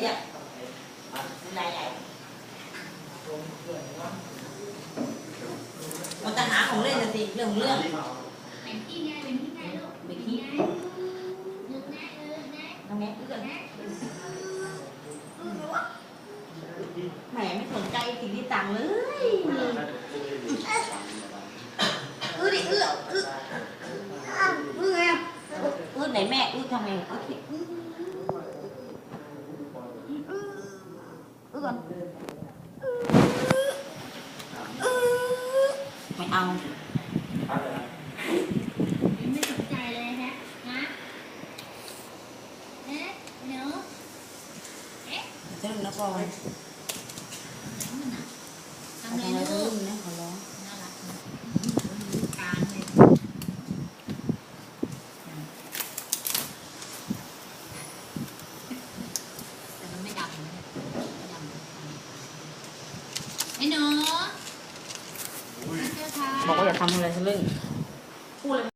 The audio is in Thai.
เรียกยายใหญ่มันจะหาของเล่นนะสิเรื่องเรื่องเป็นที่ไงเป็นที่ไงลูกเป็นที่ไงนึกนะเออนะน้องแง่เอื้อนแหมไม่สนใจสิ่งที่ตังเลยอื้อดิอื้ออื้ออื้อไงอื้อไหนแม่อื้อทำไงอื้อ สิอื้ออื้อก่อนไม่เอาไม่สนใจเลยฮะนะเอ๊ะเนาะ จะเล่นนะก่อน ทำ ทำ อะไร อะไร ลู ก็ ก ลุ่มนะขอร้อง น่ารักการเลยแต่มันไม่ดำนะไม่ดำ ไอ้หนูมาเจอค่ะ บอกว่าอย่าทำอะไรทะลึ่งพูดเลย